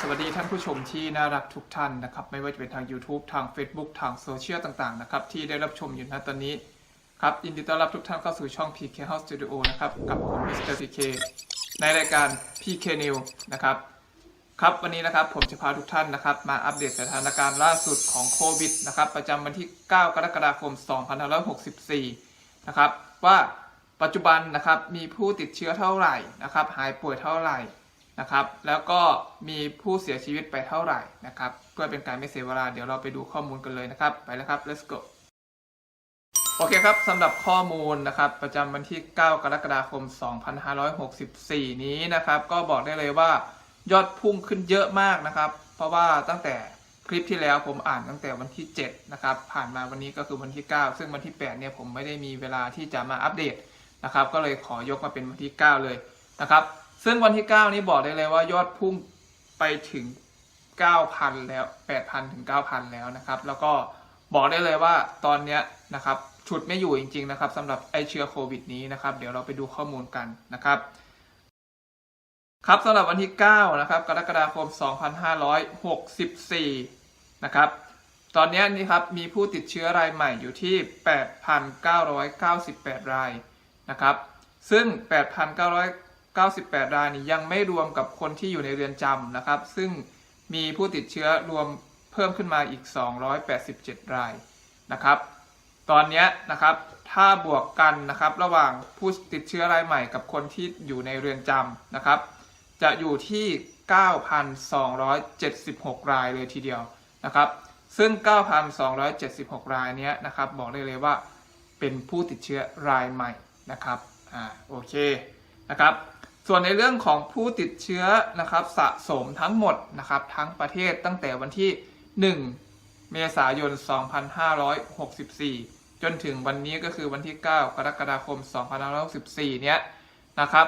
สวัสดีท่านผู้ชมที่น่ารักทุกท่านนะครับ ไม่ว่าจะเป็นทาง YouTube ทาง Facebook ทางโซเชียลต่างๆนะครับ ที่ได้รับชมอยู่ณตอนนี้ครับยินดีต้อนรับทุกท่านเข้าสู่ช่อง PK House Studio นะครับ กับผมมิสเตอร์ PK ในรายการ PK New นะครับ ครับวันนี้นะครับผมจะพาทุกท่านนะครับ มาอัปเดตสถานการณ์ล่าสุดของโควิดนะครับ ประจำวันที่ 9 กรกฎาคม 2564 นะครับ ว่าปัจจุบันนะครับมีผู้ติดเชื้อเท่าไหร่นะครับ หายป่วยเท่าไหร่ นะครับ แล้วก็มีผู้เสียชีวิตไปเท่าไหร่นะครับ เพื่อเป็นการไม่เสียเวลา เดี๋ยวเราไปดูข้อมูลกันเลยนะครับ ไปแล้วครับ let's go โอเคครับสำหรับข้อมูลนะครับประจำวันที่ 9 กรกฎาคม 2564 นี้นะครับ ก็บอกได้เลยว่ายอดพุ่งขึ้นเยอะมากนะครับ เพราะว่าตั้งแต่คลิปที่แล้วผมอ่านตั้งแต่วันที่ 7 นะครับ ผ่านมาวันนี้ก็คือวันที่ 9 ซึ่งวันที่ 8 เนี่ยผมไม่ได้มีเวลาที่จะมาอัปเดตนะครับ ก็เลยขอยกมาเป็นวันที่ 9 เลยนะครับ ซึ่งวันที่ 9 นี้บอกได้เลยว่ายอดพุ่งไปถึง 9,000 แล้ว 8,000 ถึง 9,000 แล้วนะครับ แล้วก็บอกได้เลยว่าตอนเนี้นะครับฉุดไม่อยู่จริง ๆ นะครับสำหรับไอเชื้อโควิดนี้นะครับ เดี๋ยวเราไปดูข้อมูลกันนะครับครับสำหรับวันที่ 9 นะครับ กรกฎาคม 2564 นะครับ ตอนนี้นี่ครับมีผู้ติดเชื้อรายใหม่อยู่ที่ 8,998 รายนะครับ ซึ่ง 8,998 รายนี้ยังไม่รวมกับคนที่อยู่ในเรือนจำนะครับ ซึ่งมีผู้ติดเชื้อรวมเพิ่มขึ้นมาอีก 287 รายนะครับ ตอนนี้นะครับถ้าบวกกันนะครับระหว่างผู้ติดเชื้อรายใหม่กับคนที่อยู่ในเรือนจำนะครับ จะอยู่ที่ 9,276 รายเลยทีเดียวนะครับ ซึ่ง 9,276 รายเนี้นะครับบอกได้เลยว่าเป็นผู้ติดเชื้อรายใหม่นะครับ อ่า โอเค นะครับ ส่วนในเรื่องของผู้ติดเชื้อนะครับสะสมทั้งหมดนะครับทั้งประเทศตั้งแต่วันที่ 1 เมษายน 2564 จนถึงวันนี้ก็คือวันที่ 9 กรกฎาคม 2564 เนี้ยนะครับ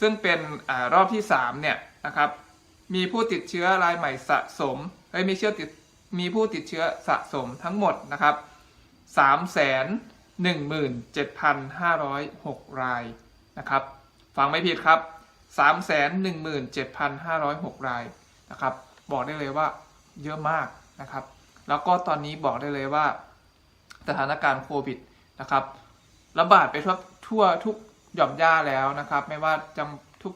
ซึ่งเป็นอรอบที่ 3 เนี่ยนะครับ มีผู้ติดเชื้อรายใหม่สะสมเอ้ยมีเชื้อติดมีผู้ติดเชื้อสะสมทั้งหมดนะครับ3 1 7 5 0 6 รายนะครับ ฟังไม่ผิดครับ 3 1 7 5 0 6 รายนะครับ บอกได้เลยว่าเยอะมากนะครับ แล้วก็ตอนนี้บอกได้เลยว่าสถานการณ์โควิดนะครับระบาดไปทั่วทั่วทุกหย่อมย่าแล้วนะครับ ไม่ว่าจัง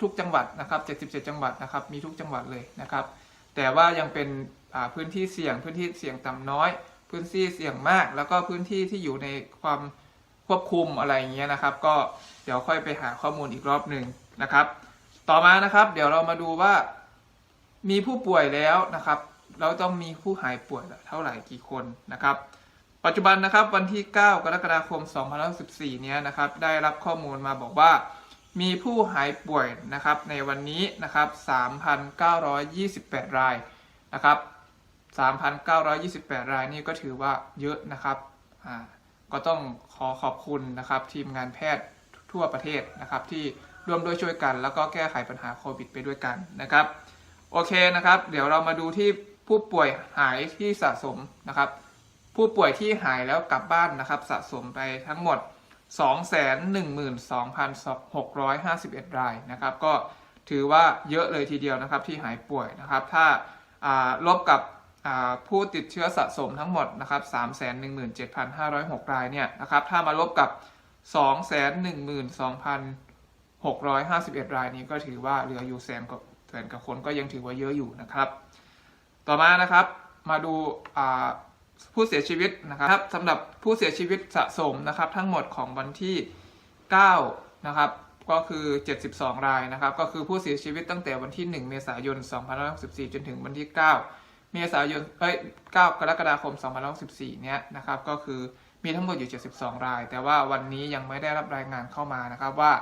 ทุกๆ จังหวัดนะครับ77 จังหวัดนะครับ มีทุกจังหวัดเลยนะครับ แต่ว่ายังเป็นพื้นที่เสี่ยง พื้นที่เสี่ยงต่ำน้อย พื้นที่เสี่ยงมาก แล้วก็พื้นที่ที่อยู่ในความ ควบคุมอะไรอย่างเงี้ยนะครับ ก็เดี๋ยวค่อยไปหาข้อมูลอีกรอบหนึ่งนะครับ ต่อมานะครับ เดี๋ยวเรามาดูว่า มีผู้ป่วยแล้วนะครับ เราต้องมีผู้หายป่วยเท่าไหร่กี่คนนะครับ ปัจจุบันนะครับวันที่ 9 กรกฎาคม 2014เนี้ยนะครับ ได้รับข้อมูลมาบอกว่า มีผู้หายป่วยนะครับ ในวันนี้นะครับ 3,928 รายนะครับ 3,928 รายนี่ก็ถือว่าเยอะนะครับอ่า ก็ต้องขอขอบคุณนะครับทีมงานแพทย์ทั่วประเทศนะครับ ที่ร่วมด้วยช่วยกัน แล้วก็แก้ไขปัญหาโควิดไปด้วยกันนะครับ โอเคนะครับ เดี๋ยวเรามาดูที่ผู้ป่วยหายที่สะสมนะครับ ผู้ป่วยที่หายแล้วกลับบ้านนะครับ สะสมไปทั้งหมด 212,651 รายนะครับ ก็ถือว่าเยอะเลยทีเดียวนะครับที่หายป่วยนะครับ ถ้าลบกับ ผู้ติดเชื้อสะสมทั้งหมดนะครับ317,506 รายเนี่ยนะครับ ถ้ามาลบกับ 212,651 รายนี้ก็ถือว่าเหลืออยู่แสนกว่าแสนกับคนก็ยังถือว่าเยอะอยู่นะครับ ต่อมานะครับมาดูผู้เสียชีวิตนะครับสำหรับผู้เสียชีวิตสะสมนะครับทั้งหมดของวันที่ 9 นะครับก็คือ 72 รายนะครับ ก็คือผู้เสียชีวิตตั้งแต่วันที่ 1 เมษายน 2564 จนถึงวันที่ 9 เมษายนเอ้ย9กรกฎาคม2564เนี้ยนะครับก็คือมีทั้งหมดอยู่ 72 ราย แต่ว่าวันนี้ยังไม่ได้รับรายงานเข้ามานะครับว่า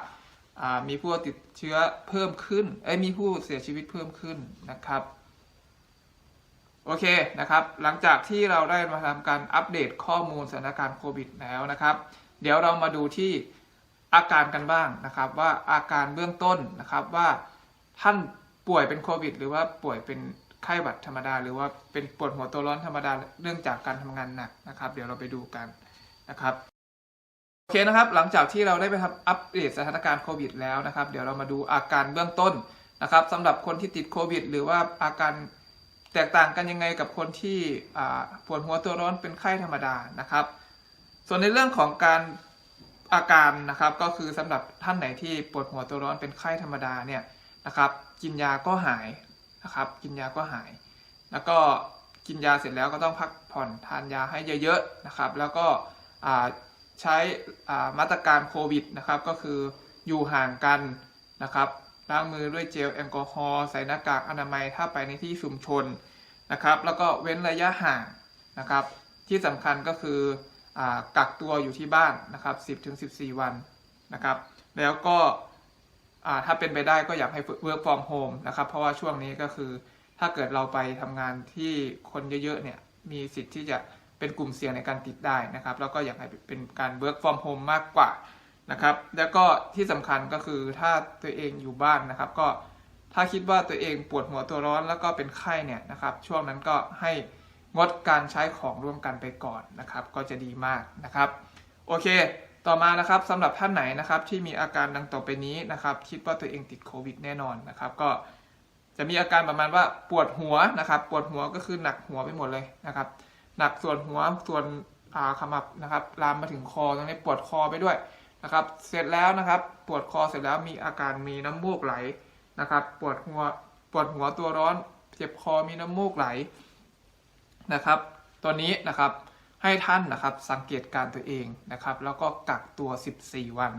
อ่ามีผู้ติดเชื้อเพิ่มขึ้นเอ้ยมีผู้เสียชีวิตเพิ่มขึ้นนะครับโอเคนะครับ หลังจากที่เราได้มาทำการอัปเดตข้อมูลสถานการณ์โควิดแล้วนะครับ เดี๋ยวเรามาดูที่อาการกันบ้างนะครับว่าอาการเบื้องต้นนะครับว่าท่านป่วยเป็นโควิด หรือว่าป่วยเป็น ไข้หวัดธรรมดา หรือว่าเป็นปวดหัวตัวร้อนธรรมดาเนื่องจากการทำงานหนักนะครับ เดี๋ยวเราไปดูกันนะครับโอเคนะครับ หลังจากที่เราได้ไปทำอัปเดตสถานการณ์โควิดแล้วนะครับ เดี๋ยวเรามาดูอาการเบื้องต้นนะครับสำหรับคนที่ติดโควิด หรือว่าอาการแตกต่างกันยังไงกับคนที่ปวดหัวตัวร้อนเป็นไข้ธรรมดานะครับ ส่วนในเรื่องของการอาการนะครับก็คือสำหรับท่านไหนที่ปวดหัวตัวร้อนเป็นไข้ธรรมดาเนี่ยนะครับ กินยาก็หาย นะครับกินยาก็หาย แล้วก็กินยาเสร็จแล้วก็ต้องพักผ่อนทานยาให้เยอะๆนะครับ แล้วก็ใช้มาตรการโควิดนะครับก็คืออยู่ห่างกันนะครับล้างมือด้วยเจลแอลกอฮอล์ใส่หน้ากากอนามัยถ้าไปในที่ชุมชนนะครับ แล้วก็เว้นระยะห่างนะครับ ที่สำคัญก็คืออกักตัวอยู่ที่บ้านนะครับ 10-14 วันนะครับ แล้วก็ ถ้าเป็นไปได้ก็อยากให้ work from home นะครับเพราะว่าช่วงนี้ก็คือถ้าเกิดเราไปทำงานที่คนเยอะๆเนี่ยมีสิทธิ์ที่จะเป็นกลุ่มเสี่ยงในการติดได้นะครับ แล้วก็อยากให้เป็นการ work from home มากกว่านะครับ แล้วก็ที่สำคัญก็คือถ้าตัวเองอยู่บ้านนะครับ ก็ถ้าคิดว่าตัวเองปวดหัวตัวร้อนแล้วก็เป็นไข้เนี่ยนะครับ ช่วงนั้นก็ให้งดการใช้ของร่วมกันไปก่อนนะครับ ก็จะดีมากนะครับ โอเค ต่อมานะครับสำหรับท่านไหนนะครับที่มีอาการดังต่อไปนี้นะครับ คิดว่าตัวเองติดโควิดแน่นอนนะครับ ก็จะมีอาการประมาณว่าปวดหัวนะครับ ปวดหัวก็คือหนักหัวไปหมดเลยนะครับ หนักส่วนหัวส่วนอ่าขมับนะครับ ลามมาถึงคอตรงนี้ปวดคอไปด้วยนะครับ เสร็จแล้วนะครับ ปวดคอเสร็จแล้วมีอาการมีน้ำมูกไหลนะครับ ปวดหัวปวดหัวตัวร้อน เจ็บคอมีน้ำมูกไหลนะครับ ตัวนี้นะครับ ให้ท่านนะครับสังเกตการตัวเองนะครับ แล้วก็กักตัว 14 วัน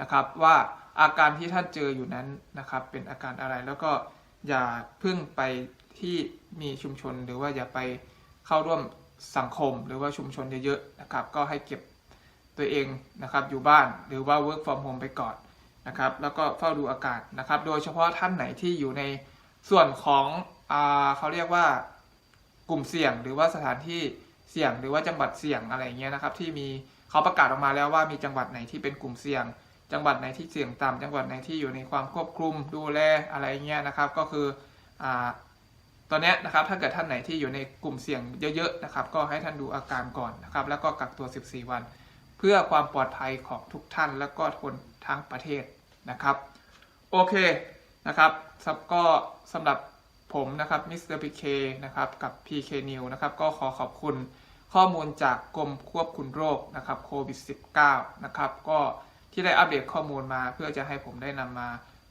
นะครับ ว่าอาการที่ท่านเจออยู่นั้นนะครับ เป็นอาการอะไรแล้วก็อย่าเพึ่งไปที่มีชุมชนหรือว่าอย่าไปเข้าร่วมสังคมหรือว่าชุมชนเยอะๆนะครับ ก็ให้เก็บตัวเองนะครับอยู่บ้านหรือว่า work from home ไปก่อนนะครับ แล้วก็เฝ้าดูอาการนะครับ โดยเฉพาะท่านไหนที่อยู่ในส่วนของอเขาเรียกว่ากลุ่มเสี่ยงหรือว่าสถานที่ เสี่ยงหรือว่าจังหวัดเสี่ยงอะไรเงี้ยนะครับ ที่มีเขาประกาศออกมาแล้วว่ามีจังหวัดไหนที่เป็นกลุ่มเสี่ยง จังหวัดไหนที่เสี่ยงต่ำจังหวัดไหนที่อยู่ในความควบคุมดูแลอะไรเงี้ยนะครับ ก็คืออ่าตอนนี้นะครับถ้าเกิดท่านไหนที่อยู่ในกลุ่มเสี่ยงเยอะๆนะครับ ก็ให้ท่านดูอาการก่อนนะครับ แล้วก็กักตัว 14 วัน เพื่อความปลอดภัยของทุกท่านและก็คนทั้งประเทศนะครับ โอเคนะครับสับก็สำหรับ ผมนะครับมิสเตอร์พีเคนะครับกับ PK New นะครับก็ขอขอบคุณข้อมูลจากกรมควบคุมโรคนะครับโควิด -19 นะครับก็ที่ได้อัปเดตข้อมูลมาเพื่อจะให้ผมได้นำมา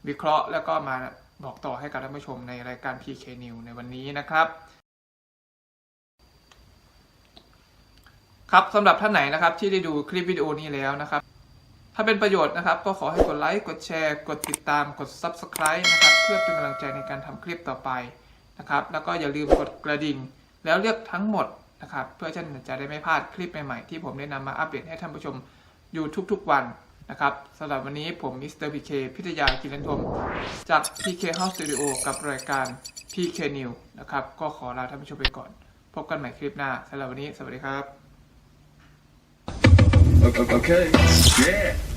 วิเคราะห์ แล้วก็มาบอกต่อให้กับท่านผู้ชมในรายการ PK New ในวันนี้นะครับครับสำหรับท่านไหนนะครับที่ได้ดูคลิปวิดีโอนี้แล้วนะครับ ถ้าเป็นประโยชน์นะครับ ก็ขอให้กดไลค์ กดแชร์ กดติดตาม กด Subscribe นะครับ เพื่อเป็นกำลังใจในการทำคลิปต่อไปนะครับ แล้วก็อย่าลืมกดกระดิ่ง แล้วเลือกทั้งหมดนะครับ เพื่อท่านจะได้ไม่พลาดคลิปใหม่ๆ ที่ผมได้นำมาอัปเดตให้ท่านผู้ชมอยู่ทุกๆวันนะครับสำหรับวันนี้ผมมิสเตอร์พีเคพิทยากิรันทมจาก PK House Studio กับรายการ PK New นะครับ ก็ขอลาท่านผู้ชมไปก่อน พบกันใหม่คลิปหน้าสำหรับวันนี้ สวัสดีครับ Okay. okay. Yeah.